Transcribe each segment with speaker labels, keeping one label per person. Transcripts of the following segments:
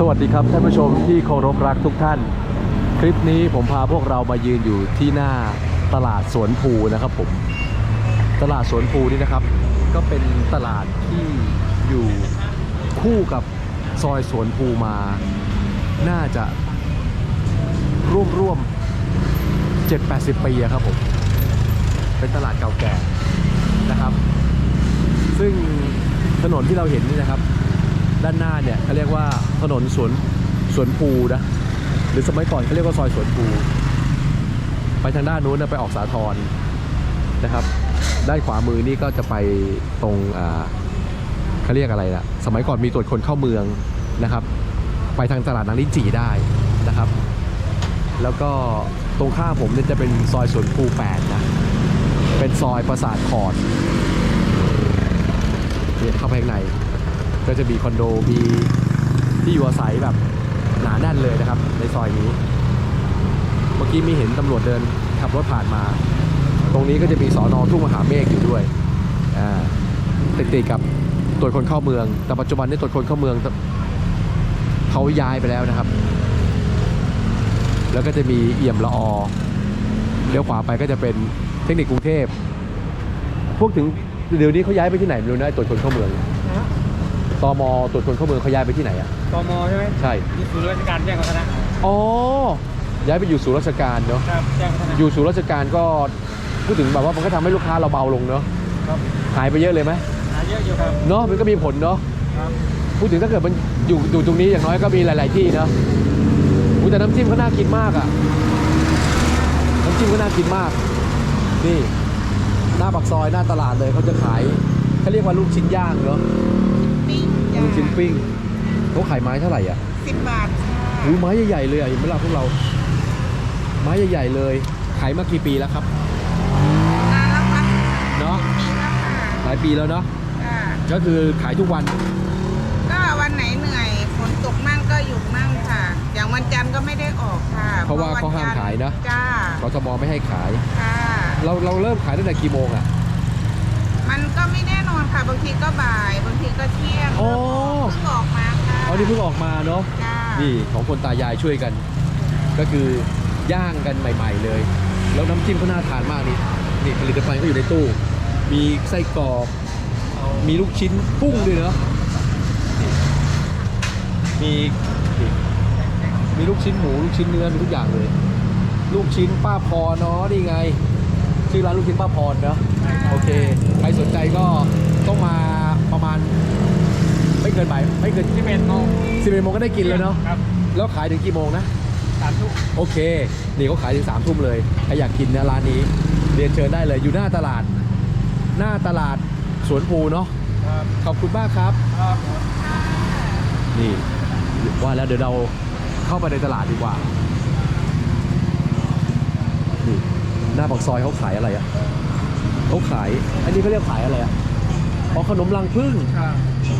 Speaker 1: สวัสดีครับท่านผู้ชมที่เคารพรักทุกท่าน คลิปนี้ผมพาพวกเรามายืนอยู่ที่หน้าตลาดสวนภูนะครับผม ตลาดสวนภูนี่นะครับ ก็เป็นตลาดที่อยู่คู่กับซอยสวนภูมา น่าจะร่วมร่วมเจ็ดแปดสิบปีครับผม เป็นตลาดเก่าแก่นะครับ ซึ่งถนนที่เราเห็นนี่นะครับ ด้านหน้าเนี่ยเขาเรียกว่าถนนสวนสวนภูนะหรือสมัยก่อนเขาเรียกว่าซอยสวนภูไปทางด้านนู้นนะไปออกสาทรนะครับ ด้านขวามือนี่ก็จะไปตรงอ่าเขาเรียกอะไรล่ะสมัยก่อนมีตรวจคนเข้าเมืองนะครับ ไปทางตลาดนางลิ้นจี่ได้นะครับ แล้วก็ตรงข้ามผมเนี่ยจะเป็นซอยสวนภู8นะเป็นซอยปราสาทขอดเนี่ยเข้าไปข้างใน ก็จะมีคอนโดมีที่อยู่อาศัยแบบหนาแน่นเลยนะครับ ในซอยนี้ เมื่อกี้มีเห็นตำรวจเดินขับรถผ่านมา ตรงนี้ก็จะมีสอนอทุ่งมหาเมฆอยู่ด้วยติดติดกับตรวจคนเข้าเมือง แต่ปัจจุบันนี้ตรวจคนเข้าเมืองเขาย้ายไปแล้วนะครับ แล้วก็จะมีเอี่ยมละอเลี้ยวขวาไปก็จะเป็นเทคนิคกรุงเทพพวกถึงเดี๋ยวนี้เขาย้ายไปที่ไหนไม่รู้นะตรวจคนเข้าเมือง ตมตรวจคนเข้าเมืองเขาย้ายไปที่ไหนอะ
Speaker 2: ตมใช่ไหม
Speaker 1: ใช่
Speaker 2: ที่ศูนย์ราชการแจ้งวัฒนะ
Speaker 1: อ๋อย้ายไปอยู่ศูนย์ราชการเนาะ
Speaker 2: ครับแจ้งวัฒนะ
Speaker 1: อยู่ศูนย์ราชการก็พูดถึงแบบว่ามันก็ทำให้ลูกค้าเราเบาลงเนาะ
Speaker 2: ครับ
Speaker 1: หายไปเยอะเลยไหม
Speaker 2: หาเยอะอยู่ครับ
Speaker 1: เนาะมันก็มีผลเนาะ
Speaker 2: ครับ
Speaker 1: พูดถึงถ้าเกิดมันอยู่อยู่ตรงนี้อย่างน้อยก็มีหลาย ๆที่เนาะอุ๊ยแต่น้ำจิ้มก็น่ากินมากอะน้ำจิ้มก็น่ากินมาก นี่ หน้าปากซอยหน้าตลาดเลยเขาจะขายเขาเรียกว่าลูกชิ้นย่างเนาะ
Speaker 3: ปิ้งจ้า
Speaker 1: ลูกชิ้นปิ้งเขาขายไม้เท่าไหร่อะ
Speaker 3: สิบบาทค่ะ
Speaker 1: หูไม้ใหญ่ๆเลยอะเห็นไหมล่ะพวกเรา ไม้ใหญ่ๆเลยขายมากี่ปีแล้วครับ
Speaker 3: นานแล้วค่ะ
Speaker 1: เนาะ
Speaker 3: ปีแล้วค่ะ
Speaker 1: หลายปีแล้วเนาะ
Speaker 3: จ้า
Speaker 1: ก็คือขายทุกวัน
Speaker 3: ก็วันไหนเหนื่อยฝนตกมั่งก็หยุดมั่งค่ะ อย่างวันจันทร์ก็ไม่ได้ออกค่ะ
Speaker 1: เพราะว่าเขาห้ามขายนะ
Speaker 3: จ้าก
Speaker 1: ทมไม่ให้ขาย
Speaker 3: ค่ะ
Speaker 1: เราเราเริ่มขายตั้งแต่กี่โมงอะ
Speaker 3: มันก็ไม่แน่นอน ค่ะ บางทีก็บ่าย บางทีก็เที่ยง
Speaker 1: โอ้
Speaker 3: เพิ่งออกมาค่ะ
Speaker 1: เอานี่เพิ่งออกมาเนาะ
Speaker 3: จ้า
Speaker 1: นี่ของคนตายายช่วยกัน ก็คือย่างกันใหม่ ๆ เลย แล้วน้ำจิ้มก็น่าทานมากนี่นี่ผลิตภัณฑ์ก็อยู่ในตู้ มีไส้กรอกมีลูกชิ้นกุ้งด้วยเนาะนี่มีนี่มีลูกชิ้นหมูลูกชิ้นเนื้อมีทุกอย่างเลย ลูกชิ้นป้าพรเนาะนี่ไง ชื่อร้านลูกชิ้นป้าพรเนาะโอเคใครสนใจก็ ต้องมาประมาณ ไม่เกินบ่ายไม่เกิน
Speaker 2: ที่เป็นโมง
Speaker 1: สิบเอ็ดโมงก็ได้กินแล้วเนาะ
Speaker 2: ครับ
Speaker 1: แล้วขายถึงกี่โมงนะ
Speaker 2: สามทุ่ม
Speaker 1: โอเค นี่เขาขายถึงสามทุ่มเลยใครอยากกินนะร้านนี้ เรียนเชิญได้เลยอยู่หน้าตลาด หน้าตลาดสวนภูเนาะ
Speaker 2: ครับ
Speaker 1: ขอบคุณมากครับ
Speaker 2: ครับ
Speaker 1: นี่ว่าแล้วเดี๋ยวเราเข้าไปในตลาดดีกว่านี่หน้าปากซอยเขาขายอะไรอะเขาขาย อันนี้เขาเรียกขายอะไรอะ อ๋อขนมรังผึ้ง
Speaker 2: ครับ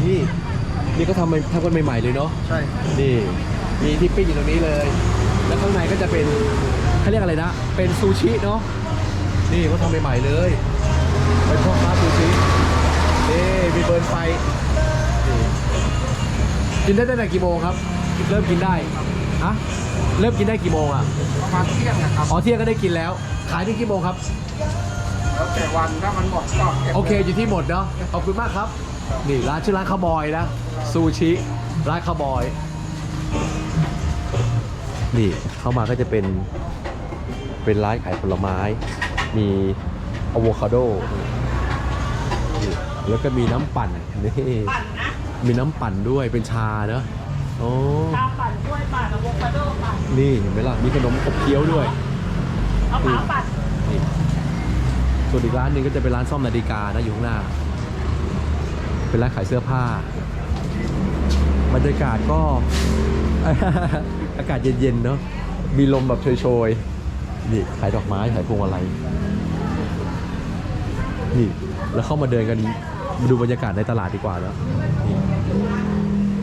Speaker 1: นี่นี่ก็ทำใหม่ทำกันใหม่ๆเลยเนาะ
Speaker 2: ใช่
Speaker 1: นี่มีที่ปิ้งอยู่ตรงนี้เลย แล้วข้างในก็จะเป็นเขาเรียกอะไรนะ เป็นซูชิเนาะนี่เขาทำใหม่ๆเลยเป็นพ่อค้าซูชินี่มีเบิร์นไฟนี่กินได้ตั้งแต่กี่โมงครับ เริ่มกินได้ฮะเริ่มกินได้กี่โมงอะ
Speaker 2: ประมาณเที่ยงนะครับ
Speaker 1: อ๋อเที่ยงก็ได้กินแล้ว ขายถึงกี่โมงครับ
Speaker 2: แล้วแต่วันถ้ามันหมดก็ก็บ
Speaker 1: โอเคอยู่ที่หมดเนาะขอบคุณมากครับ นี่ร้านชื่อร้านข้าวบอยนะซูชิร้านข้าวบอย นี่เข้ามาก็จะเป็นเป็นร้านขายผลไม้ มีอะโวคาโดนี่แล้วก็มีน้ำปั่นนี่มีน้ำปั่นด้วยเป็นชาเนอะโอ้
Speaker 3: ชาปั่นกล้วยปั่นอะโวคาโดปั่น
Speaker 1: นี่เห็นไหมล่ะมีขนมขบเคี้ยวด้วย
Speaker 3: มะพร้าวปั่น
Speaker 1: ส่วนอีกร้านหนึ่งก็จะเป็นร้านซ่อมนาฬิกานะอยู่ข้างหน้า เป็นร้านขายเสื้อผ้า บรรยากาศก็ อากาศเย็นๆเนาะ มีลมแบบโชยๆ นี่ขายดอกไม้ขายพวงมาลัย นี่ แล้วเข้ามาเดินกันมาดูบรรยากาศในตลาดดีกว่าแล้วนี่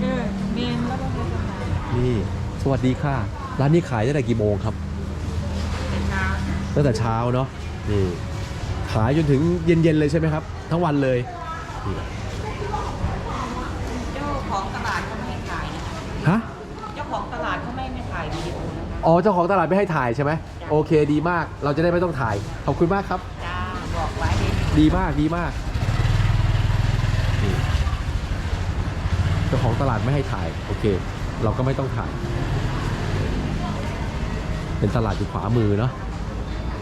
Speaker 3: เออเมนแล้วก็
Speaker 1: นี่ สวัสดีค่ะ ร้านนี้ขายตั้งแต่กี่โมงครับ ตั้งแต่เช้าเนาะนี่ ขายจนถึงเย็นๆเลยใช่ไหมครับ ทั้งวันเลยนี่
Speaker 3: เจ้าของตลาดก็ไม่ให้ขายนะ
Speaker 1: ฮะอ๋อเจ้าของตลาดไม่ให้ถ่ายใช่ไหมโอเคดีมากเราจะได้ไม่ต้องถ่ายขอบคุณมากครับ
Speaker 3: จ้าบอกไว้
Speaker 1: ดีมากดีมากนี่เจ้าของตลาดไม่ให้ถ่าย โอเค เราก็ไม่ต้องถ่าย เป็นตลาดอยู่ขวามือเนาะ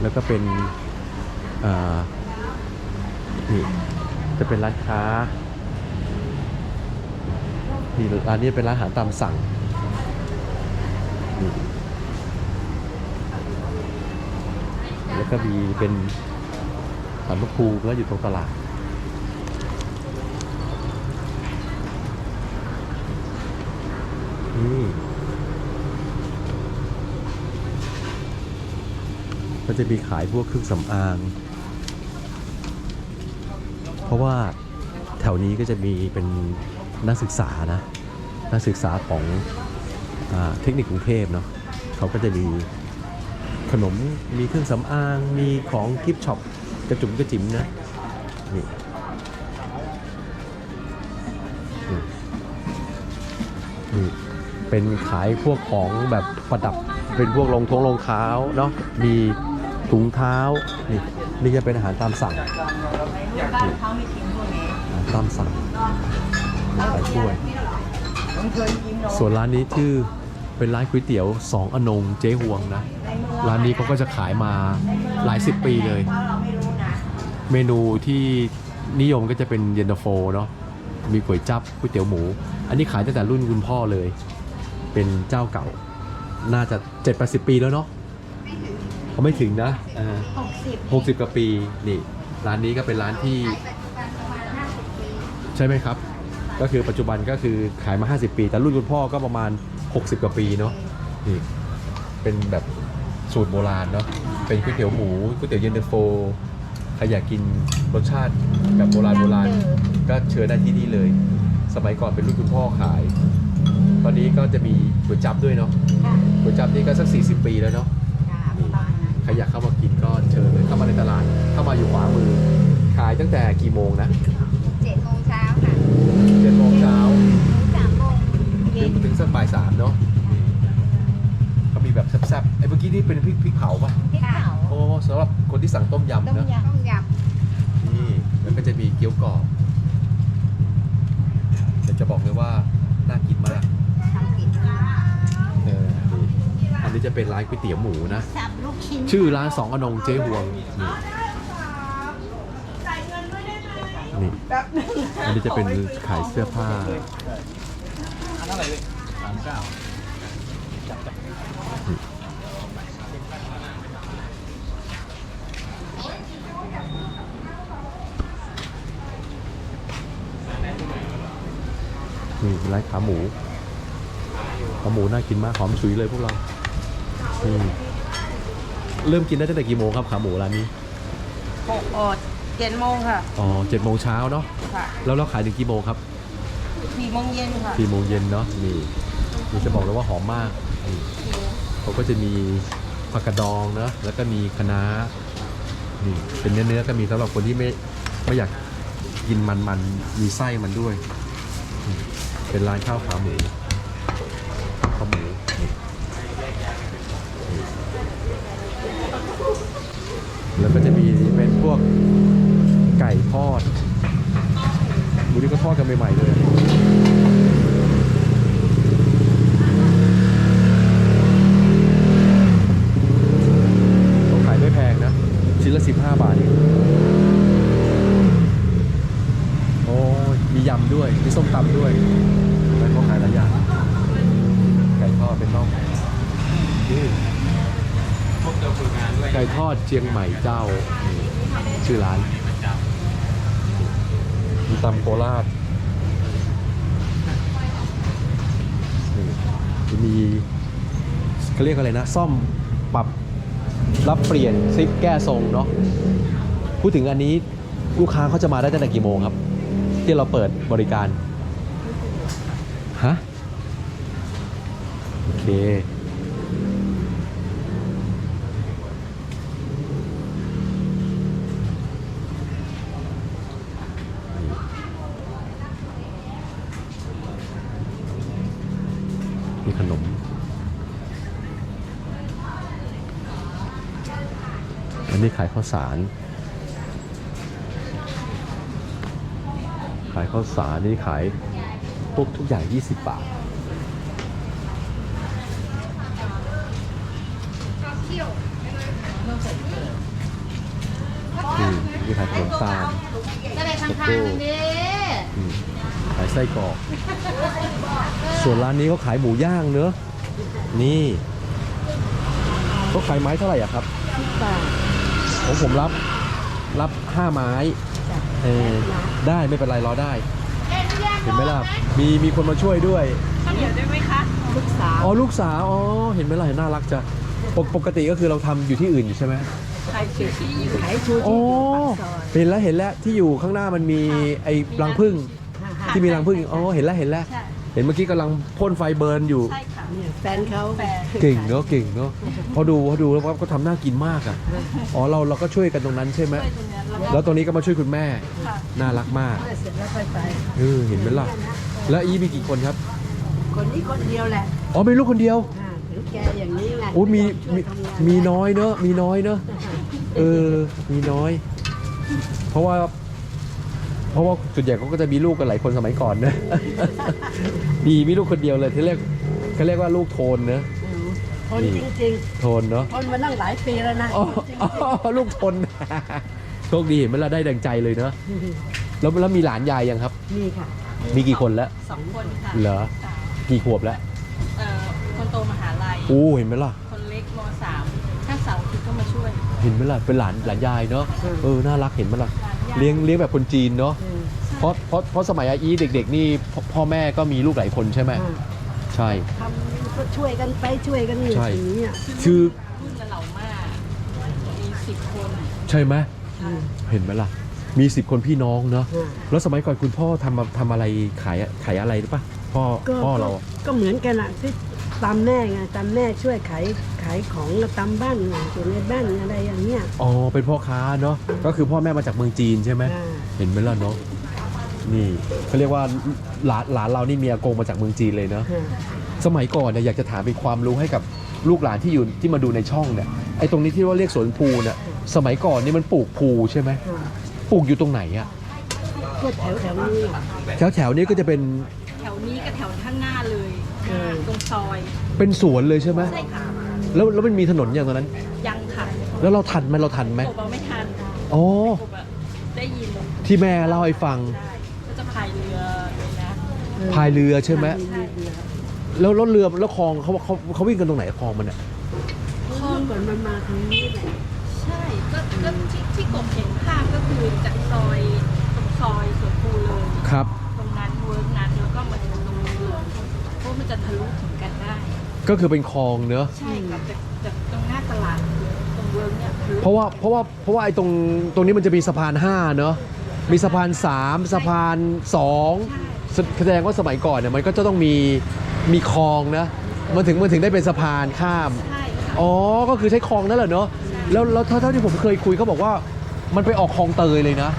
Speaker 1: แล้วก็เป็นเอ่อ นี่จะเป็นร้านค้านี่ร้านนี้เป็นร้านอาหารตามสั่งนี่แล้วก็มีเป็นสารพระภูมิแล้วอยู่ตรงตลาดนี่ก็จะมีขายพวกเครื่องสำอาง ราะว่าแถวนี้ก็จะมีเป็นนักศึกษานะ นักศึกษาของอเทคนิคกรุงเทพเนาะเขาก็จะมีขนมมีเครื่องสำอาง มีของกิฟต์ช็อปกระจุ๋มกระจิ๋มนะนี่นี่นี่เป็นขายพวกของแบบประดับเป็นพวกรองท้องรองเท้าเนาะมีถุงเท้านี่ นี่จะเป็นอาหารตามสั่ง
Speaker 3: บ้านเขาไม่ทิ้งพวกนี้
Speaker 1: อาหารตามสั่งมีขายถ้วย
Speaker 3: ผมเคยกินนม
Speaker 1: ส่วนร้านนี้ชื่อเป็นร้านก๋วยเตี๋ยวสองอนงเจ๊ฮวงนะ ร้านนี้เขาก็จะขายมาหลายสิบปีเลย
Speaker 3: เพราะเราไม่รู้นะ
Speaker 1: เมนูที่นิยมก็จะเป็นเย็นตาโฟเนาะ มีก๋วยจับก๋วยเตี๋ยวหมู อันนี้ขายตั้งแต่รุ่นคุณพ่อเลย เป็นเจ้าเก่า น่าจะ7จ็ดแปดสิบปีแล้วเนาะ เขาไม่ถึงนะ
Speaker 3: หกสิบ
Speaker 1: หกสิบกว่าปีนี่ร้านนี้ก็เป็นร้านที่
Speaker 3: ประมาณห้าสิบปี
Speaker 1: ใช่ไหมครับ ก็คือปัจจุบันก็คือขายมา 50 ปี แต่รุ่นคุณพ่อก็ประมาณ 60 กว่าปีเนาะนี่เป็นแบบสูตรโบราณเนาะเป็นก๋วยเตี๋ยวหมูก๋วยเตี๋ยวเย็นตาโฟใครอยากกินรสชาติแบบโบราณโบราณก็เชิญได้ที่นี่เลย สมัยก่อนเป็นรุ่นคุณพ่อขาย ตอนนี้ก็จะมีก๋วยจับด้วยเนาะก๋วยจับนี่ก็สัก 40 ปีแล้วเนาะ
Speaker 3: ประมาณนั้น
Speaker 1: ใค รอยากเข้ามากินก็เชิญเลยเข้ามาในตลาด เข้ามาอยู่ขวามือ ขายตั้งแต่กี่โมงนะ
Speaker 3: เจ็ดโมงเช้าค่ะ
Speaker 1: เจ็ดโมงเช้า
Speaker 3: ถึงสามโมง
Speaker 1: ถึ
Speaker 3: เย็
Speaker 1: ง
Speaker 3: น
Speaker 1: ถึงสักบ่ายสามเนาะก็มีแบบแซ่บๆไอ้เมื่อกี้นี่เป็นพริกพริกเผาป่ะ
Speaker 3: พริกเผา
Speaker 1: โอ้สำหรับคนที่สั่งต้มยำ
Speaker 3: ต้ม
Speaker 1: นะ
Speaker 3: ยำต้มย
Speaker 1: นี่แล้วก็จะมีเกี๊ยวกรอบแต่จะบอกเลยว่าน่ากินมาก
Speaker 3: นี่
Speaker 1: อันนี้จะเป็นร้านก๋วยเตี๋ยวหมูนะ
Speaker 3: สับลูกชิ้น
Speaker 1: ชื่อร้านสองอนงเจ๊ฮวงนี่นี่อันนี้จะเป็นขายเสื้อผ้า
Speaker 2: อันเท่าไหร่เลยสามเก้า
Speaker 1: นี่ร้านขาหมูขาหมูน่ากินมากหอมฉุยเลยพวกเรา นี่เริ่มกินได้ตั้งแต่กี่โมงครับขาหมูร้านนี้
Speaker 3: หกอดเจ็ดโมงค่ะ
Speaker 1: อ๋อเจ็ดโมงเช้าเนาะ
Speaker 3: ค่ะ
Speaker 1: แล้วเราขายถึงกี่โมงครับ
Speaker 3: สี่โมงเย็นค่ะ
Speaker 1: สี่โมงเย็นเนาะนี่นี่จะบอกเลยว่าหอมมากนี่เขาก็จะมีผักกระดองเนาะแล้วก็มีคะน้านี่เป็นเนื้อเนื้อๆก็มีสำหรับคนที่ไม่ไม่อยากกินมันมันๆมีไส้มันด้วยนี่เป็นร้านข้าวขาหมูข้าวหมูนี่นี่ แล้วก็จะมีเป็นพวกไก่ทอดดูนี่ก็ทอดกันใหม่ๆเลยเขาขายไม่แพงนะ ชิ้นละ 15 บาทเองโอ้ยมียำด้วย มีส้มตำด้วยแล้วเขาขายหลายอย่างไก่ทอดเป็นน่อง
Speaker 2: พวกเจ้าฝึกงานด้วย
Speaker 1: ไก่ทอดเชียงใหม่เจ้านี่ชื่อร้านมีตำโคราชนี่จะมีเขาเรียกอะไรนะ ซ่อมปรับรับเปลี่ยนซิปแก้ทรงเนาะพูดถึงอันนี้ลูกค้าเขาจะมาได้ตั้งแต่กี่โมงครับ ที่เราเปิดบริการ ฮะ โอเค อันนี้ขายข้าวสาร ขายข้าวสารนี่ขายพวกทุกอย่าง 20 บาทอืมนี่ขายขนมตาล
Speaker 4: ก็เลยทางทางนึงดิ
Speaker 1: อืมขายไส้กรอก ส่วนร้านนี้เขาขายหมูย่างเนอะนี่เขาขายไม้เท่าไหร่อะครับ ผมผมรับรับห้าไม้เออได้ไม่เป็นไรรอได้ เห็นไหมล่ะมีมีคนมาช่วยด้วย
Speaker 3: ข้าวเหนียวได้ไหมคะลูกสาว
Speaker 1: อ๋อลูกสาวอ๋อเห็นไหมล่ะน่ารักจ้ะปกปกติก็คือเราทำอยู่ที่อื่นอยู่ใช่ไหม
Speaker 3: ขายซูชิอยู่
Speaker 5: ขายชู
Speaker 1: โอ้
Speaker 5: ชีพอยู่ปากซอย
Speaker 1: เห็นแล้วเห็นแล้วที่อยู่ข้างหน้ามันมีไอ้รังผึ้งที่มีรังผึ้งอ๋อเห็นแล้วเห็นแล้ว เห็นเมื่อกี้กำลังพ่นไฟเบิร์นอยู่
Speaker 3: ใช่ค่ะ
Speaker 5: เนี่ยแฟนเขา
Speaker 1: เก่งเนาะเก่งเนาะพอดูพอดูแล้วก็ทำน่ากินมากอะอ๋อเราเราก็ช่วยกันตรงนั้นใช่ไหมแล้วตรงนี้ก็มาช่วยคุณแม่น่ารักมาก
Speaker 5: เสร็จแล้วค่อยไป
Speaker 1: เออเห็นไหมล่ะแล้วอีมีกี่คนครับ
Speaker 5: คนนี้คนเดียวแหละ
Speaker 1: อ๋อมีลูกคนเดียว
Speaker 5: อ่าถึงแกอย่างนี้ไง
Speaker 1: โอ้มีมี
Speaker 5: ช่วยทำงาน
Speaker 1: มีน้อยเนอะมีน้อยเนอะเออมีน้อย เพราะว่า เพราะว่าส่วนใหญ่เขาก็จะมีลูกกันหลายคนสมัยก่อนนะ ดีมีลูกคนเดียวเลยที่เรียก เขาเรียกว่าลูกโทนเนอะ
Speaker 5: อืมทนจริง
Speaker 1: โทนเนาะ
Speaker 5: ๆทนมานั่งหลายปีแล้วนะ
Speaker 1: อ๋ออ๋อลูกทนโชคดีเห็นไหมล่ะได้ดังใจเลยเนอะแล้วแล้วมีหลานยายยังครับ
Speaker 5: นี่ค่ะ
Speaker 1: มีกี่คนแล้ว
Speaker 3: สองคนค่ะ
Speaker 1: เหรอ กี่ขวบแล้ว
Speaker 3: เอ่อคนโตมหาลัย
Speaker 1: อู้เห็นไหมล่ะ
Speaker 3: คนเล็กมสามถ้าเสาร์อาทิตย์ก็มาช่วย
Speaker 1: เห็นไหมล่ะเป็นหลานหลานยายเนาะเออน่ารักเห็นไหมล่ะเลี้ยงเลี้ยงแบบคนจีนเนาะ
Speaker 5: อืม
Speaker 1: เพราะเพราะเพราะสมัยอาอีเด็ก ๆ นี่พ่อพ่อแม่ก็มีลูกหลายคนใช่ไหม
Speaker 5: อ่า
Speaker 1: ใช่
Speaker 5: ทำก็ช่วยกันไปช่วยกันอยู่
Speaker 1: ใช่
Speaker 5: อย่างนี้อะ
Speaker 1: คือ
Speaker 3: รุ่นละเหล่ามากมีสิบคน
Speaker 1: ใช่ไหม
Speaker 5: อืม
Speaker 1: เห็นไหมล่ะ มีสิบคนพี่น้องเนาะ
Speaker 5: อ่า
Speaker 1: แล้วสมัยก่อนคุณพ่อทำทำอะไรขายขายอะไรหรือปะพ่อ
Speaker 5: ก็
Speaker 1: พ่อ
Speaker 5: ก็
Speaker 1: เราอะ
Speaker 5: ก็เหมือนกันอะที่ตามแม่ไงตามแม่ช่วยขายขายของตามบ้านไงอยู่ในบ้านอะไรอย่างเงี้ย
Speaker 1: อ๋อ เป็นพ่อค้าเนาะ ก็คือพ่อแม่มาจากเมืองจีนใช่ไหม
Speaker 5: อ่า
Speaker 1: เห็นไหมล่ะเนาะ นี่เขาเรียกว่าหลานหลานเรานี่มีอากงมาจากเมืองจีนเลยเนาะ
Speaker 5: อ่า
Speaker 1: สมัยก่อนเนี่ยอยากจะถามเป็นความรู้ให้กับลูกหลานที่อยู่ที่มาดูในช่องเนี่ยไอ้ตรงนี้ที่ว่าเรียกสวนภูเนี่ยสมัยก่อนนี่มันปลูกภูใช่ไหม
Speaker 5: อ่า
Speaker 1: ปลูกอยู่ตรงไหนอะ
Speaker 5: ก็แถวแถวๆนี้อะ
Speaker 1: แถวแถวๆนี้ก็จะเป็น
Speaker 3: แถวนี้กับแถวข้างหน้าเลย
Speaker 5: อืม
Speaker 3: ตรงซอย
Speaker 1: เป็นสวนเลยใช่ไหม
Speaker 3: ใช่ค่ะ
Speaker 1: แล้วแล้วมันมีถนนอย่างตอนนั้น
Speaker 3: ยังค่ะ
Speaker 1: แล้วเราทันไหมเราทันไหม
Speaker 3: กบเอาไม่ทัน
Speaker 1: อ๋อ
Speaker 3: กบอะได้ยิน
Speaker 1: ที่แม่เล่าให้ฟัง
Speaker 3: ได้ก็จะพายเรือเลยนะ
Speaker 1: พายเรือใช่ไหม
Speaker 5: มีเรือ
Speaker 1: แล้วรถเรือแล้วคลองเขาเขาเขาวิ่งกันตรงไหนคลองมันอะ
Speaker 5: เมื่อก่อนมันมาทางนี้แหละ
Speaker 3: ใช่ก็ก็ที่ที่กบเห็นภาพก็คือจากซอยตรงซอยสวนภูเลย
Speaker 1: ครับ
Speaker 3: ตรงนั้นเวิร์กนั้นแล้วก็มาถึงตรงนี้เลยเพราะมันจะทะลุถึงกันได้
Speaker 1: ก็คือเป็นคลองเนอะ
Speaker 3: ใช่ครับจากจากตรงหน้าตลาดตรงเวิร์กเนี่ยทะลุ
Speaker 1: เพราะว่าเพราะว่าเพราะว่าไอ้ตรงตรงนี้มันจะมีสะพาน5เนอะมีสะพาน3สะพาน2แส แสดงว่าสมัยก่อนเนี่ยมันก็จะต้องมีมีคลองนะมันถึงมันถึงได้เป็นสะพานข้าม
Speaker 3: ใช่ค่ะ
Speaker 1: อ๋อ ก็คือใช้คลองนั่นแหละเนอะแล้วแล้วเท่าเท่าที่ผมเคยคุยเขาบอกว่ามันไปออกคลองเตยเลยนะ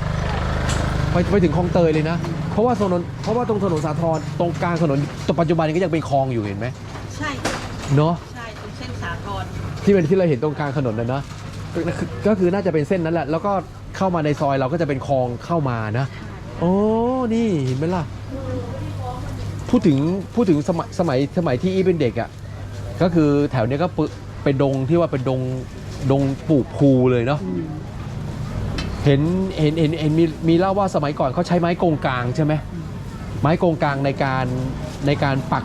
Speaker 1: ไปไปถึงคลองเตยเลยนะ เพราะว่าถนนเพราะว่าตรงถนนสาทรตรงกลางถนนตรงปัจจุบันนี้ก็ยังเป็นคลองอยู่เห็นไหม
Speaker 3: ใช่ค่ะ
Speaker 1: เนาะ
Speaker 3: ใช่ตรงเส้นสาทร
Speaker 1: ที่เป็นที่เราเห็นตรงกลางถนนนะนะก็คือก็คือน่าจะเป็นเส้นนั้นแหละ แล้วก็เข้ามาในซอยเราก็จะเป็นคลองเข้ามานะโอ้นี่เห็นไหมล่ะ พูดถึงพูดถึงสมัยสมัยสมัยที่อีเป็นเด็กอะ่ะก็คือแถวเนี้ยก็ปึเป็นดงที่ว่าเป็นดงดงปลูกภูเลยเนาะ
Speaker 5: อืม
Speaker 1: เห็นเห็นเห็นเห็นมีมีเล่าว่าสมัยก่อนเขาใช้ไม้กงกลางใช่ไหมไม้กงกลางในการในการปัก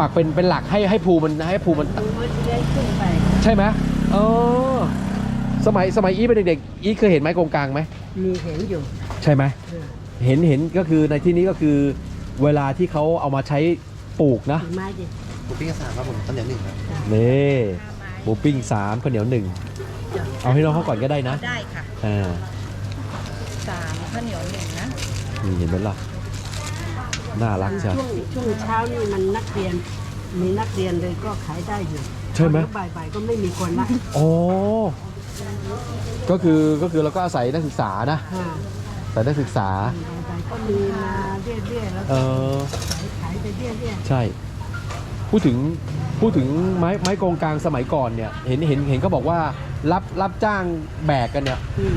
Speaker 1: ปักเป็นเป็นหลักให้ให้ภูมันให้ภูมัน
Speaker 5: ดูว่าจะได้ขึ้นไป
Speaker 1: ใช่ไหมเออสมัยสมัยอีเป็นเด็กๆอีเคยเห็นไม้กงกลางไหม
Speaker 5: มีเห็นอยู่
Speaker 1: ใช่ไหม
Speaker 5: เออ
Speaker 1: เห็นเห็นก็คือในที่นี้ก็คือ เวลาที่เขาเอามาใช้ปลูกนะ
Speaker 5: ถึงไม้ดิ
Speaker 2: หมูปิ้งกระสามครับผมต้นเดียวหนึ่งครับ
Speaker 1: นี่หมูปิ้งสามข้าวเหนียวหนึ่งเอาให้น้องเขาก่อนก็ได้นะ
Speaker 3: ได้ค่ะ
Speaker 1: อ่า
Speaker 3: สามข้าวเหนียวหนึ่งนะ
Speaker 1: นี่เห็นไหมล่ะน่ารักใช่
Speaker 5: ช่วงช่วงเช้านี่มันนักเรียนมีนักเรียนเลยก็ขายได้อยู่
Speaker 1: ใช่ไหม
Speaker 5: พอบ่ายๆก็ไม่มีคนละ
Speaker 1: โอ้ก็คือก็คือเราก็อาศัยนักศึกษานะ
Speaker 5: อ่า
Speaker 1: แต่นักศึกษา
Speaker 5: บ่ายๆก็มีมาเรื่อยๆแล้ว
Speaker 1: เอ
Speaker 5: ก็
Speaker 1: อ
Speaker 5: ขายขายไปเรื่อย
Speaker 1: ใช่ พูดถึงพูดถึงไม้ไม้กงกลางสมัยก่อนเนี่ย เห็นเห็นเห็นก็บอกว่ารับรับจ้างแบกกันเนี่ย
Speaker 5: อืม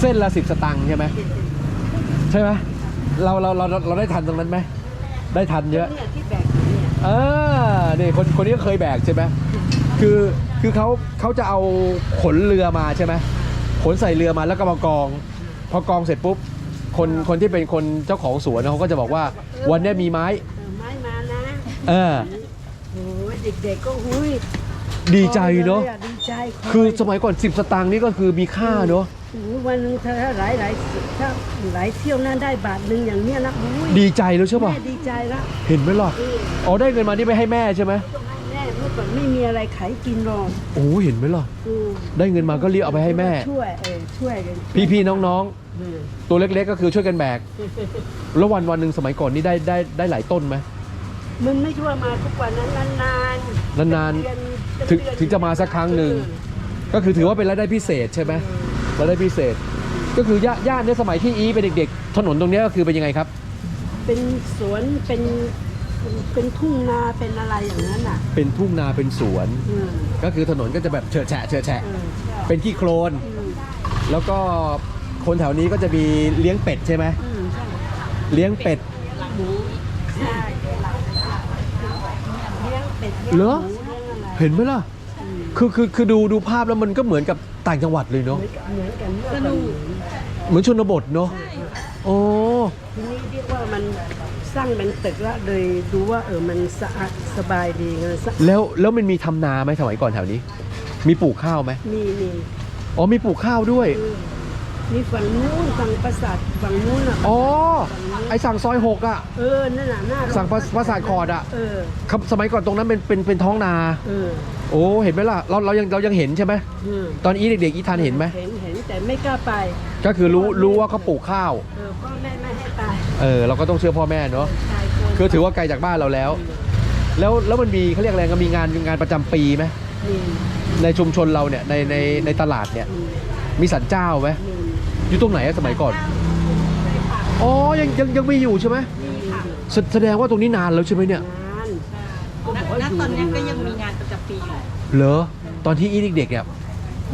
Speaker 1: เส้นละสิบสตังค์ใช่ไหมใช่ไหมเราเราเราเราเราได้ทันตรงนั้นไหมได้ทันเยอะ
Speaker 5: เนี่ยที่แบกอยู่เนี่ย
Speaker 1: เออนี่คนคนนี้ก็เคยแบกใช่ไหมคือคือเขาเขาจะเอาขนเรือมาใช่ไหมขนใส่เรือมาแล้วก็มากอง พอกองเสร็จปุ๊บคนคนที่เป็นคนเจ้าของสวนเขาก็จะบอกว่า วันเนี้ยมีไม้
Speaker 5: เออไม้มานะ
Speaker 1: เออ
Speaker 5: โอ้ยเด็กๆก็หุย
Speaker 1: ดีใจเนาะ
Speaker 5: คอยลยอดีใจย
Speaker 1: คือสมัยก่อน 10 สตางค์นี่ก็คือมีค่าเนาะ
Speaker 5: โอ้โหวันหนึงถ้าหลายหลายถ้าหลายเที่ยวนั้นได้บาทหนึ่งอย่างเนี้ยนะอุ้ย
Speaker 1: ดีใจแล้วใช่ป่ะ
Speaker 5: แม่ดีใจละ
Speaker 1: เห็นไหมล่ะ
Speaker 5: เออ
Speaker 1: อ๋อได้เงินมานี่ไปให้แม่ใช่ไหม
Speaker 5: แม่เมื่อ ก่อนไม่มีอะไรขายกินหรอก
Speaker 1: โอ้เห็นไหมล่ะ
Speaker 5: อืม
Speaker 1: ได้เงินมาก็รีบเอาไปให้แม่
Speaker 5: ช่วยเออช่วยกัน
Speaker 1: พี่ๆน้อง
Speaker 5: เออ
Speaker 1: ๆตัวเล็กๆก็คือช่วยกันแบก แล้ววันวันหนึ่งสมัยก่อนนี่ได้ได้ได้หลายต้นไหม
Speaker 5: มันไม่ช่วยมาทุกวันนั้นนานๆ
Speaker 1: นานๆ
Speaker 5: เดือ
Speaker 1: ถึง
Speaker 5: เดือน
Speaker 1: ถึงจะมาสักครั้งหนึ่ง ก็คือถือว่าเป็นรายได้พิเศษใช่ไหมรายได้พิเศษ ก็คือย่าย่านในยสมัยที่อีเป็นเด็ก ๆ ถนนตรงเนี้ยก็คือเป็นยังไงครับ
Speaker 5: เป็นสวนเป็น เป็นทุ่งนาเป็นอะไรอย่างนั้นอะ
Speaker 1: เป็นทุ่งนาเป็นสวน
Speaker 5: อืม
Speaker 1: ก็คือถนนก็จะแบบเฉอะแฉะเฉอะแฉะ
Speaker 5: เออใช่
Speaker 1: เป็นขี้โคลน
Speaker 5: อืม
Speaker 1: แล้วก็คนแถวนี้ก็จะมีเลี้ยงเป็ดใช่ไหม
Speaker 5: อืมใช่
Speaker 1: เลี้ยงเป็ด
Speaker 5: หมูใช่เลี้ยงเป็ดเลี้ยง
Speaker 1: เหรอ
Speaker 5: มูเลี้ยงอะไร
Speaker 1: เห็นไหมล่ะ
Speaker 5: อืม
Speaker 1: คือคือคือดูดูภาพแล้วมันก็เหมือนกับต่างจังหวัดเลยเนาะ
Speaker 5: เหมือนกันเหมือนกันเมื่อก่อน
Speaker 1: เหมือนชนบทเนาะโอ้
Speaker 5: ทีนี้เรียกว่ามัน สร้างเป็นตึกละเลยดูว่าเออมันสะอาดสบายดีไงสะ
Speaker 1: แล้วแล้วมันมีทำนาไหมสมัยก่อนแถวนี้ มีปลูกข้าวไหม
Speaker 5: มีมี
Speaker 1: อ๋อมีปลูกข้าวด้วย
Speaker 5: เออมีฝั่งนู้นฝั่งปราสาทฝั่งนู้นอะ
Speaker 1: อ๋อไอสั่งซอยหกอะ
Speaker 5: เออนั่นน่ะหน้าโรง
Speaker 1: สั่งปราปราสาทคอร์ดอะ
Speaker 5: เออ
Speaker 1: ครับสมัยก่อนตรงนั้นเป็นเป็นเป็นท้องนา
Speaker 5: เออ
Speaker 1: โอ้เห็นไหมล่ะเราเรายังเรายังเห็นใช่ไหม
Speaker 5: เออ
Speaker 1: ตอนอีเด็กๆอีทันเห็นไหม
Speaker 5: เห็นเห็นแต่ไม่กล้าไป
Speaker 1: ก็คือรู้รู้ว่าเขาปลูกข้าว
Speaker 5: เออพ่อแม่ไม่ให้ไป
Speaker 1: เออเราก็ต้องเชื่อพ่อแม่เนาะ
Speaker 5: ชายคน
Speaker 1: คือถือว่าไกลจากบ้านเราแล้ว แล้วแล้วมันมีเขาเรียกอะไรก็มีงานงานประจำปีไหม
Speaker 5: มี
Speaker 1: ในชุมชนเราเนี่ยในในในตลาดเนี่ย
Speaker 5: มี
Speaker 1: มีสันเจ้าไหม
Speaker 5: มี
Speaker 1: อยู่ตรงไหนอะสมัยก่อนอ๋อยังยังยังมีอยู่ใช่ไหมแสแสดงว่าตรงนี้นานแล้วใช่ไหมเนี่ย
Speaker 5: งานก็บอกว่า
Speaker 3: ณ
Speaker 5: อยู่
Speaker 3: ตอนนี้ก็ยังมีงานประจำปีอยู่
Speaker 1: เหรอตอนที่อีเด็กๆเนี่ย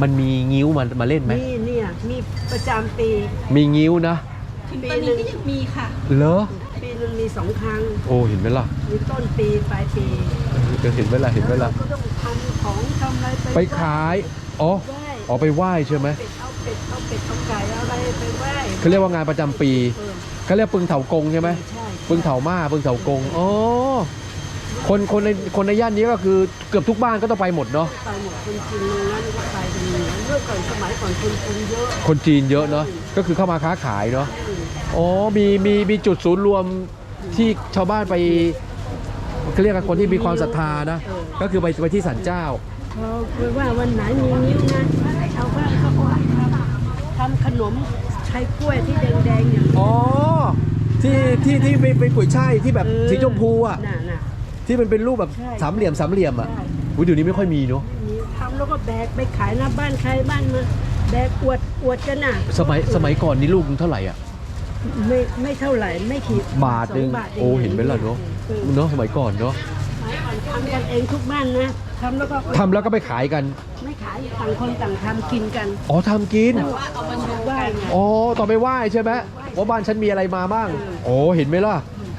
Speaker 1: มันมีงิ้วมามาเล่นไหม
Speaker 5: มีเนี่ยมีประจำปี
Speaker 1: มีงิ้วนะ
Speaker 5: ปี
Speaker 3: ตอน
Speaker 5: ห
Speaker 3: นี้
Speaker 5: นึ่ง
Speaker 3: ก็ยังมีค่ะ
Speaker 1: เหรอ
Speaker 5: ปีหนึงมีสองครั้ง
Speaker 1: โอ้เห็นไหมล่ะ
Speaker 5: มีต้นปีปลายปี
Speaker 1: เเห็นไหมล่ะเห็นไหมล่ะ
Speaker 5: ก็ต้องทำของทำอะไรไป
Speaker 1: ไปขาย อ๋อ
Speaker 5: ไหว้
Speaker 1: อ๋อไปไหว้ใช่ไหม
Speaker 5: เป็ดเอาเป็ดเอาเป็ดเอาไก่เอาอะไรไปไหว้
Speaker 1: เขาเรียกว่างานประจำปี
Speaker 5: เออ
Speaker 1: เขาเรียกปึงเถากงใช่ไหม
Speaker 5: ใช่
Speaker 1: ปึงเถามาปึงเถากง อ๋อ คนคนในคนในย่านนี้ก็คือเกือบทุกบ้านก็ต้องไปหมดเนาะ
Speaker 5: ไปหมดคนจีนตรงนั้นก็ไปกันเหมือนเมื่อก่อนสมัยก่อนคนจีนเยอะ
Speaker 1: คนจีนเยอะเนาะ ก็คือเข้ามาค้าขายเนาะอ๋ อมีมีมีจุดศูนย์รวมที่ชาวบ้านไปเขาเรียกกันคนที่มีความศรัทธานะ ก็คือไปไปที่ศาลเจ้า
Speaker 5: พอคุยว่าวันไหนมีนิ้วนะชาวบ้านก็เอาทำทำขนมไทยกล้วยที่แดงๆอย่างนี้
Speaker 1: อ๋อที่ที่ที่เป็นเป็นกุยช่ายที่แบบ
Speaker 5: เออ
Speaker 1: สีชมพูอะ
Speaker 5: น่ะน่ะ
Speaker 1: ที่มันเป็นรูปแบบ
Speaker 5: ใช่
Speaker 1: สามเหลี่ยมสามเหลี่ยมอะ
Speaker 5: ใช่
Speaker 1: อุ้ยเดี๋ยวนี้ไม่ค่อยมีเนาะ
Speaker 5: มีทำแล้วก็แบกไปขายหน้าบ้านใครบ้านมาแบกอวดอวดกันน่ะ
Speaker 1: สมัยสมัยก่อนนี่ลูกนึงเท่าไหร่อะ
Speaker 5: ไม่ไม่เท่าไหร่ไม่ขีด
Speaker 1: บาทหนึง
Speaker 5: สบาทง
Speaker 1: โอ้เห็นไหมล่ะเนาะ
Speaker 5: ออ
Speaker 1: เนาะสมัยก่อนเนาะ
Speaker 5: สมัยก่อนทำกันเองทุกบ้านนะทำแล้วก็
Speaker 1: ทำแล้วก็ไปขายกัน
Speaker 5: ไม่ขายต่างคนต่างทำกินกัน
Speaker 1: อ๋อทำกิน
Speaker 5: เอามันดูว่าไง
Speaker 1: อ๋อต่อนไปไหว้ใช่ไหมว่าบ้านฉันมีอะไรมาบ้างโอ้เห็นไหมล่ะ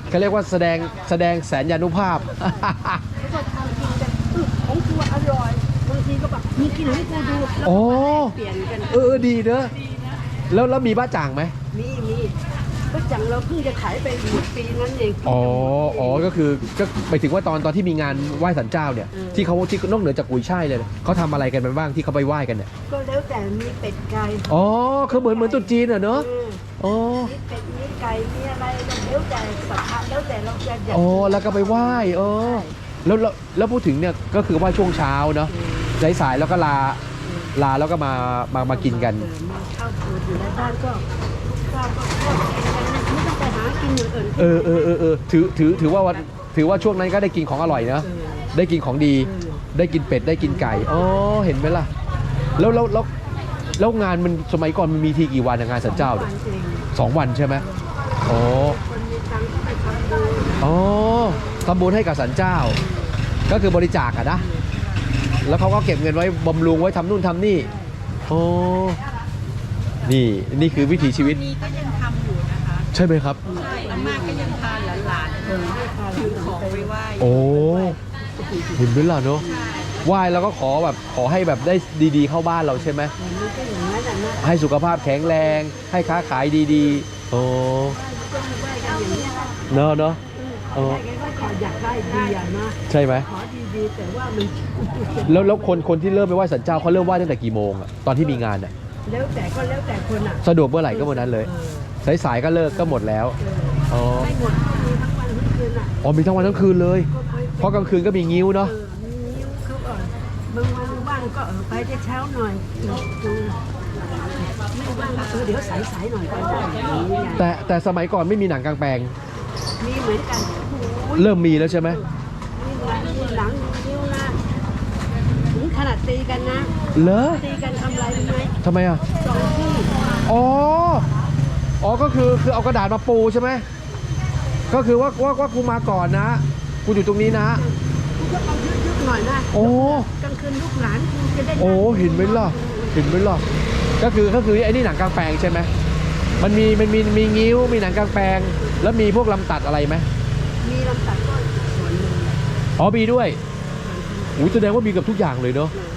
Speaker 1: เขาเรียกว่าแสดงแสดงแสนยานุภาพ
Speaker 5: แล้วก็ทำกินกันอื้อของกูอร่อยบางทีก็แบบมีกินให้กูดูแล้ว
Speaker 1: อ๋
Speaker 5: ก็
Speaker 1: อ
Speaker 5: เปลี่ยนกัน
Speaker 1: เออเออดีเนอะแล้วแล้วมีบ้าจ่างไหม
Speaker 5: มีมี ก็จังเราเพิ่งจะขายไปหมดปีนั้นเอง
Speaker 1: อ๋อ อ๋อ ก็คือก็ไปถึงว่าตอนตอนที่มีงานไหว้สันเจ้าเนี่ย
Speaker 5: อืม
Speaker 1: ที่เขาที่นอกเหนือจากกุยช่ายเลยเขาทำอะไรกันไปบ้างที่เขาไปไหว้กันเนี่ย
Speaker 5: ก็แล้วแต่มีเป็ดไก่
Speaker 1: อ๋อคือเหมือนเหมือนตรุ๊จีนอะเนอะ
Speaker 5: เออ
Speaker 1: อ๋อ
Speaker 5: มีเป็ดมีไก่มีอะไรแล้วแต่ศรัทธาแล้วแต่เราจะอยาก
Speaker 1: อ๋อ แล้วก็ไปไหว้เออ แล้วแล้วแล้วพูดถึงเนี่ยก็คือไหว้ช่วงเช้าเนาะสายๆแล้วก็ลาลาแล้วก็มามามากินกัน
Speaker 5: เออมาเข้าเปิดอยู่ในบ้านก็
Speaker 1: เออเออเออเออถือถือถือว่าวันถือว่าช่วงนั้นก็ได้กินของอร่อยเนอะได้กินของดี ได้กินเป็ดได้กินไก่อ๋อเห็นไหมล่ะ แล้วแล้วแล้วแล้วงานมันสมัยก่อนมันมีทีกี่วันอะงานสันเจ้าเนี่ยสองวันใช่ไหมอ๋อ
Speaker 5: คนมีตังค์ก็ไปทำบุญ
Speaker 1: อ๋อทำบุญให้กับสันเจ้า ก็คือบริจาคอะนะ แล้วเขาก็เก็บเงินไว้บำรุงไว้ทำนู่นทำนี่
Speaker 5: ใโอ้
Speaker 1: นี่นี่คือวิถีชีวิต
Speaker 3: นี้ก็ยังทำอยู่นะคะ
Speaker 1: ใช่ไหมครับ
Speaker 3: ใช่อาม่าก็ยังพาหลานๆถือของไปไหว้
Speaker 1: โอ้เห็นไหมล่ะเนาะไหว้แล้วก็ขอแบบขอให้แบบได้ดีๆเข้าบ้านเราใช่ไหม
Speaker 5: มันก็อย่างนั้นอะนะ
Speaker 1: ให้สุขภาพแข็งแรง ให้ค้าขายดีๆโอ้
Speaker 5: ก็ไหว้กันอย่างนี้ย
Speaker 1: เนาะเนาะ
Speaker 5: เออใครๆก็ขออยากได้ดีอะนะ
Speaker 1: ใช่ไหม
Speaker 5: ขอดีๆแต่ว่ามัน
Speaker 1: แล้วแล้วคนคนที่เริ่มไปไหว้สันเจ้าเขาเริ่มไหว้ตั้งแต่กี่โมงอะตอนที่มีงานอะ
Speaker 5: แล้วแต่ก็แล้วแต่คนอะ
Speaker 1: สะดวกเมื่อไหร่ก็เมื่อนั้นเลย
Speaker 5: ออ
Speaker 1: สายๆก็เลิกก็หมดแล้ว
Speaker 5: เออ
Speaker 1: อ๋อ
Speaker 5: ไม่หมดก็มีทั้งวันทั้งคืนอะ
Speaker 1: อ๋อมีทั้งวันทั้งคืนเลย
Speaker 5: ก็คอย
Speaker 1: เพราะกลางคืนก็มีงิ้ว
Speaker 5: เอ
Speaker 1: เนาะ
Speaker 5: อมีนิ้วเขาก่อนบางวันว่างก็เออไปได้เช้าหน่อยดูไม่ว่างก็เออเดี๋ยวสายๆหน่อยก็ได้อย่างนี้ไง
Speaker 1: แต่แต่สมัยก่อนไม่มีหนังกลางแปลง
Speaker 5: มีเหมือนกันโอ้ย
Speaker 1: เริ่มมีแล้วใช่ไหม
Speaker 5: มีหลังมีหลังมีนิ้วนะถึงขนาด ตีกันนะ
Speaker 1: เหรอ
Speaker 5: ตีกันทำอะไรรู้ไหม
Speaker 1: ทำไมอะ
Speaker 5: สองที่
Speaker 1: อ๋ออ๋อก็คือคือเอากระดาษมาปูใช่ไหมก็คือว่าว่าว่ากูมาก่อนนะกูอยู่ตรงนี้นะ
Speaker 5: กูก็เอายึกๆหน่อยนะ
Speaker 1: โอ้
Speaker 5: กลางคืนลูกหลานกูจะได้
Speaker 1: โอ้เห็นไหมล่ะเห็นไหมล่ะก็คือก็คือไอ้นี่หนังกลางแปลงใช่ไหมมันมีมันมีมีงิ้วมีหนังกลางแปลง แล้วมีพวกลำตัดอะไรไหม
Speaker 5: มีลำตัดก็ส่วนหนึ่ง
Speaker 1: อ๋อมีด้วยอู้แสดงว่ามีกับทุกอย่างเลยเนาะมี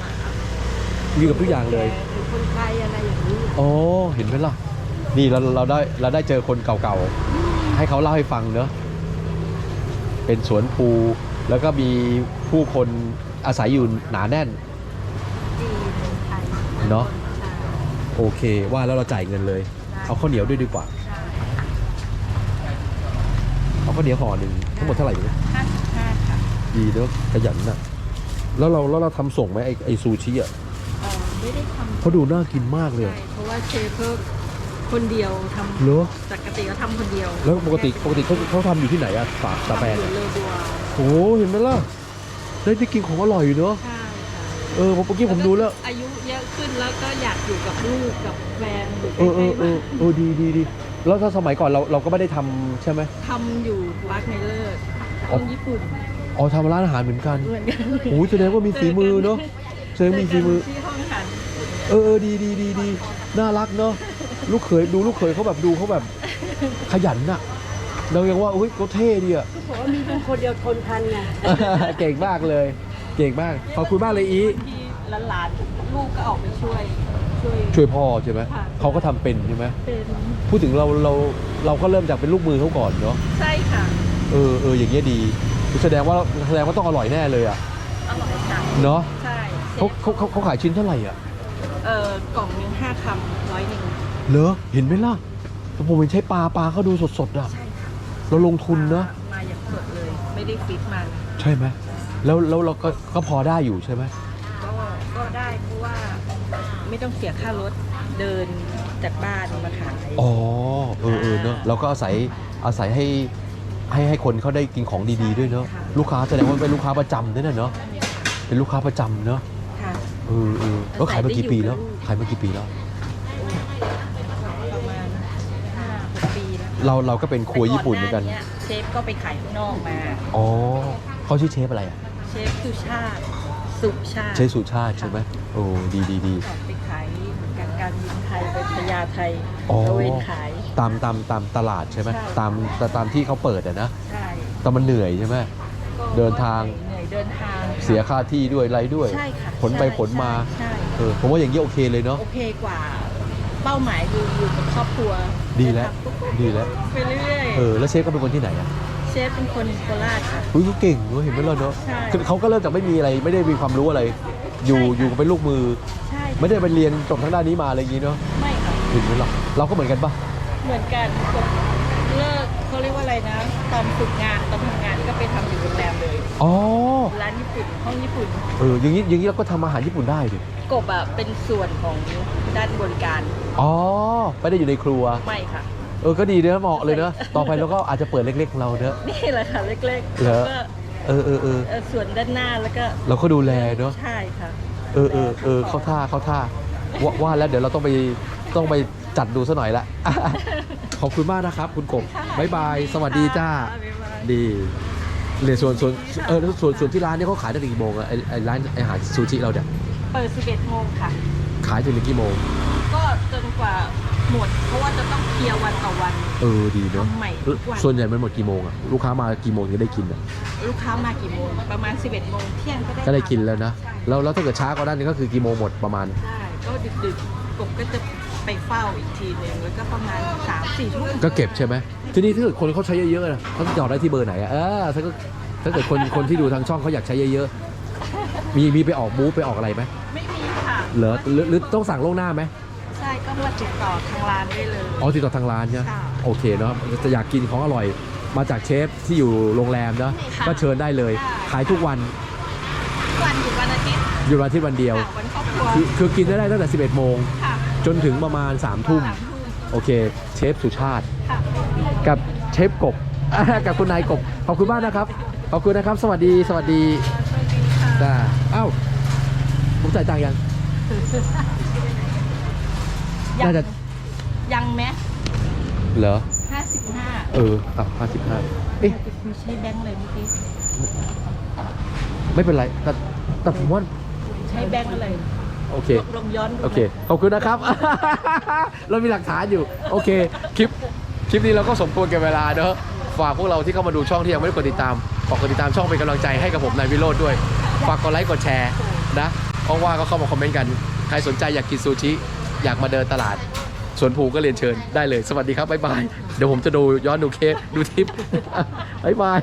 Speaker 1: กับทุกอย่างเลย
Speaker 5: เป็นคนไทยอะไรอย่างนี้อะ
Speaker 1: อ๋อ เห็นไหมล่ะ นี่เราเราได้เราได้เจอคนเก่าๆ ให้เขาเล่าให้ฟังเนอะ เป็นสวนภูแล้วก็มีผู้คนอาศัยอยู่หนาแน่น
Speaker 5: ที่คนไทย
Speaker 1: เนาะ
Speaker 5: ใช่
Speaker 1: โอเค ว่าแล้วเราจ่ายเงินเลย เอาข้าวเหนียวด้วยดีกว่าเอาข้าวเหนียวห่อหนึ่งทั้งหมดเท่าไหร่อยู่เนี่ย
Speaker 3: ห้าสิบห้าค่ะ
Speaker 1: ดีเนอะขยันน่ะแล้วเราแล้วเราทำส่งไหมไอไอซูชิอะ
Speaker 3: เออ ไม่ได้ทำ
Speaker 1: เขาดูน่ากินมากเลย
Speaker 3: ใช่เพราะว่าเชฟเพิ่มคนเดียวทำ
Speaker 1: เหรอ
Speaker 3: ปกติก็ทำคนเดียว
Speaker 1: แล้วปกติปกติเขาเขาทำอยู่ที่ไหนอะฝากตาแปลง
Speaker 3: ทำอยู่
Speaker 1: อะ
Speaker 3: เลอบัว
Speaker 1: โอ้เห็นไหมล่ะได้ได้กินของอร่อยอยู่เนอะ
Speaker 3: ใช่ค่ะ
Speaker 1: เออผมเมื่อกี้ผมดูแล้ว
Speaker 3: อายุเยอะขึ้นแล้วก็อยากอยู่กับลูกกับแฟนอยู่ใก
Speaker 1: เออเอ
Speaker 3: ล้
Speaker 1: อ
Speaker 3: ๆ
Speaker 1: เอ
Speaker 3: บ้า
Speaker 1: อนเออดีดีดีแล้วถ้าสมัยก่อนเราเราก็ไม่ได้ทำใช่ไหม
Speaker 3: ทำอยู่บักในเลิศ
Speaker 1: อ๋
Speaker 3: ค
Speaker 1: อ
Speaker 3: นญี่ปุ่น
Speaker 1: อ๋อทำร้านอาหารเหมือนกัน
Speaker 3: เหมือนกัน
Speaker 1: โอ้ยแสดงว่ามีฝีมือเนาะ แสดงมีฝีมือ
Speaker 3: ที่ห้องหัน
Speaker 1: เออเออดีดีดีดีน่ารักเนาะลูกเขยดูลูกเขยเขาแบบดูเขาแบบ ขยันน่ะ เรายังว่าเฮ้ยเขาเท่ดีอะ
Speaker 5: ก็บอกว่ามีเป็นคนเดียวทนทันไง
Speaker 1: เก่งมากเลย เก่งมากขอบคุณมากเลยอี
Speaker 3: ที่หลานๆลูกก็ออกไปช่วย ช่วย
Speaker 1: ช่วยพ่อใช่ไหม
Speaker 3: ค่ะ
Speaker 1: เขาก็ทำเป็นใช่ไหม
Speaker 3: เป็น
Speaker 1: พูดถึงเราเราเราก็เริ่มจากเป็นลูกมือเขาก่อนเนาะ
Speaker 3: ใช่ค่ะ
Speaker 1: เออเอออย่างเงี้ยดี แสดงว่าแสดงว่าต้องอร่อยแน่เลยอะ
Speaker 3: อร่อยจัง
Speaker 1: เนาะ
Speaker 3: ใช่
Speaker 1: เขาเขาเขาเขาขายชิ้นเท่าไหร่อะ
Speaker 3: เออกล่องหนึงห้าคำร้อยหนึ่ง
Speaker 1: เหรอ เห็นไหมล่ะแต่ผมเห็นใช้ปลาปลาเขาดูสดๆอะ
Speaker 3: ใช่ค่ะ
Speaker 1: เราลงทุนเนาะ
Speaker 3: มาอย่างสดเลย ไม่ได้ฟิตมัน
Speaker 1: ใช่ไหมแล้วแล้วเราก็ก็พอได้อยู่ใช่ไหม
Speaker 3: ก็ก็ได้เพราะว่าไม่ต้องเสียค่ารถเดินจากบ้านมาขาย
Speaker 1: อ๋อเออเออเนาะเราก็อาศัยอาศัยให้ให้ให้คนเขาได้กินของดีๆด้วยเนาะลูกค้าแสดงว่าเป็นลูกค้าประจำด้วยนะเนาะเป็นลูกค้าประจำเนาะ
Speaker 3: ค่ะ
Speaker 1: เออเออแล้วขายมากี่ปีแล้ว ขายมากี่ปีแล้ว
Speaker 3: ประมาณห้าหกปีแล้ว
Speaker 1: เราเราก็เป็นครัวญี่ปุ่นเหมือนกัน
Speaker 3: แต่ก่หาเชฟก็ไปขายข้างนอกมา
Speaker 1: อ๋อเขาชื่อเชฟอะไรอะ
Speaker 3: เชฟสุชาติ สุชาติ
Speaker 1: เชฟสุชาติใช่ไหมโอ้ดีดีดี
Speaker 3: ออกไปขายเหมือนกันการบินไทยไปพญาไท
Speaker 1: อ๋อ
Speaker 3: ตระเวนขาย
Speaker 1: ตามตามตามตลาดใช่ไหม
Speaker 3: ใช่
Speaker 1: ตามตามที่เขาเปิดอะนะ
Speaker 3: ใช่
Speaker 1: แต่มันเหนื่อยใช่ไหม
Speaker 3: ก็
Speaker 1: เดินทาง
Speaker 3: เหนื่อยเดินทางค่ะ
Speaker 1: เสียค่าที่ด้วยอะไรด้วย
Speaker 3: ใช่ค่ะ
Speaker 1: ขนไป
Speaker 3: ใช่
Speaker 1: ขนมา
Speaker 3: ใช่
Speaker 1: เออผมว่าอย่างนี้โอเคเลยเนาะ
Speaker 3: โอเคกว่า เป้าหมายคืออยู่กับครอบครัว
Speaker 1: ดีแล้ว
Speaker 3: เนทางปุ๊บปุ๊บ
Speaker 1: ดีแล้ว
Speaker 3: ไปเรื่อย
Speaker 1: เออ แล้วเชฟก็เป็นคนที่ไหนอะ
Speaker 3: ๆเชฟเป็นคนโคราชค่ะ
Speaker 1: อุ้ยเขาเก่งเนอะเห็นไหมล่ะเนาะ
Speaker 3: ใช่
Speaker 1: คือเขาก็เริ่มจากไม่มีอะไร ไม่ได้มีความรู้อะไร อยู่
Speaker 3: ใช่ค่ะ
Speaker 1: อยู่เป็นลูกมือ
Speaker 3: ใช่
Speaker 1: ไม่ได้ไปเรียนจบทางด้านนี้มาอะไรอย่างงี้เนาะ
Speaker 3: ไม่ค่ะ
Speaker 1: เห็นไหมล่ะเราก็เหมือนกันปะ
Speaker 3: เหมือนกันเลิกเขาเรียกว่าอะไรนะ ตอนฝึกงานตอนทำงาน ก็ไปทำอยู่โรงแรมเลย
Speaker 1: อ๋อ
Speaker 3: ร้านญี่ปุ่นห้องญี่ปุ่น
Speaker 1: เอออย่างนี้อย่างนี้เราก็ทำอาหารญี่ปุ่นได้ดิ
Speaker 3: กบอะเป็นส่วนของด้านบริการ
Speaker 1: อ๋อไม่ได้อยู่ในครัว
Speaker 3: ไม่ค่ะ
Speaker 1: เออก็ดีเนอะเหมาะเลยเนอะต่อไปเราก็อาจจะเปิดเล็กๆของเราเนอะ
Speaker 3: นี่แหละค่ะเล็กๆ
Speaker 1: เหร
Speaker 3: แล้
Speaker 1: อ
Speaker 3: วก็
Speaker 1: เออเออเออ
Speaker 3: เอ่อส่วนด้านหน้าแล้วก็
Speaker 1: เราก็ดูแลเนอะ
Speaker 3: ใช่ค่ะ
Speaker 1: เออเออเออเข้าท่าเข้าท่าว่าว่าแล้วเดี๋ยวเราต้องไปต้องไปจัดดูซะหน่อยละ ขอบคุณมากนะครับ คุณกบ
Speaker 3: ค่ะ
Speaker 1: บ๊ายบาย สวัสดีจ้า
Speaker 3: ค่ะบ๊ายบาย
Speaker 1: ดี เรียนส่วนส่วนเออแล้วส่วนส่วนที่ร้านเนี่ยเขาขายตั้งแต่กี่โมงอะไอไอร้านไออาหารซูชิเราเนี่ย
Speaker 3: เปิด 11 โมงค่ะ
Speaker 1: ขายถึงกี่โมง
Speaker 3: ก็จนกว่าหมด เพราะว่าจะต้องเคลียร์วันต่อวัน
Speaker 1: เออดีเนาะ
Speaker 3: ทำใหม่ทุกวัน
Speaker 1: ส่วนใหญ่มันหมดกี่โมงอะลูกค้ามากี่โมงถึงได้กินอะ
Speaker 3: ลูกค้ามากี่โมง ประมาณ 11 โมงเที่ยงก็ได้
Speaker 1: ก็ได้กินแล้วนะ
Speaker 3: ใช่
Speaker 1: แล้วแล้วถ้าเกิดช้ากว่านั้นก็คือกี่โมงหมดประมาณ
Speaker 3: ใช่ก็ดึกๆกบก็จะไปเฝ้าอีกทีหนึงแล้วก็ประมาณ3 4ทุ่ม
Speaker 1: ก็เก็บใช่ไหม ทีนี้ถ้าเกิดคนเขาใช้เยอะๆนะเขาจะจอดได้ที่เบอร์ไหนอะเออถ้าเกิดถ้าเกิดคนคนที่ดูทางช่องเขาอยากใช้เยอะๆ มีมีไปออกบูธไปออกอะไรไหม
Speaker 3: ไม่มีค่ะ
Speaker 1: เหรอหรือหรือต้องสั่งล่วงหน้าไหม
Speaker 3: ใช่ก็มาติดต่อทางร้านได้เลย
Speaker 1: อ๋อติดต่อทางร้านใช่ไหม
Speaker 3: ค่ะ
Speaker 1: โอเคเนาะจะอยากกินของอร่อยมาจากเชฟที่อยู่โรงแรมเนาะ
Speaker 3: ค่ะ
Speaker 1: ก็เชิญได้เลย
Speaker 3: ค่ะ
Speaker 1: ขายทุกวัน
Speaker 3: วันหยุดวันอาทิตย์
Speaker 1: หยุดวันอาทิตย์วันเดียว
Speaker 3: ค่ะวันครอบครัว
Speaker 1: คือคือกินได้ตั้งแต่ 11 โมง
Speaker 3: ค่ะ
Speaker 1: จนถึงประมาณ3ทุ่ม
Speaker 3: สามทุ่ม
Speaker 1: โอเค เชฟสุชาติ
Speaker 3: ค่ะ
Speaker 1: กับเชฟกบกับคุณนายกบขอบคุณมากนะครับขอบคุณนะครับ สวัสดีสวัสดี
Speaker 3: สวัสดีค่ะ
Speaker 1: จ้าเอ้าผมจ่ายตังค์ยัง
Speaker 3: ยัง
Speaker 1: น่าจะ
Speaker 3: ยังไหม
Speaker 1: เหรอ
Speaker 3: ห้าสิบห้า
Speaker 1: เอออะห้าสิบห้าเอ๊ะ
Speaker 3: มีใช้แบงค์เลยเมื่อกี้
Speaker 1: ไม่เป็นไรแต่แต่ผมว่า
Speaker 3: ใช้แบงค์อะไร
Speaker 1: โอเค
Speaker 3: ลองย้อนดู
Speaker 1: โอเคขอบคุณนะครับ เรามีหลักฐานอยู่ โอเค คลิปค ลิปนี้เราก็สมควรแก่เวลาเนอะฝากพวกเราที่เข้ามาดูช่องที่ยังไม่ได้กดติดตามฝากกดติดตามช่องเป็นกำลังใจให้กับผมนายวิโรธด้วย ฝากกดไลค์กดแชร์นะว่างๆก็เข้ามาคอมเมนต์กัน ใครสนใจอยากกินซูชิ อยากมาเดินตลาดสวนภูก็เรียนเชิญได้เลย สวัสดีครับบ๊ายบาย เดี๋ยวผมจะดูย้อนดูเคสดูทิปบ๊ายบาย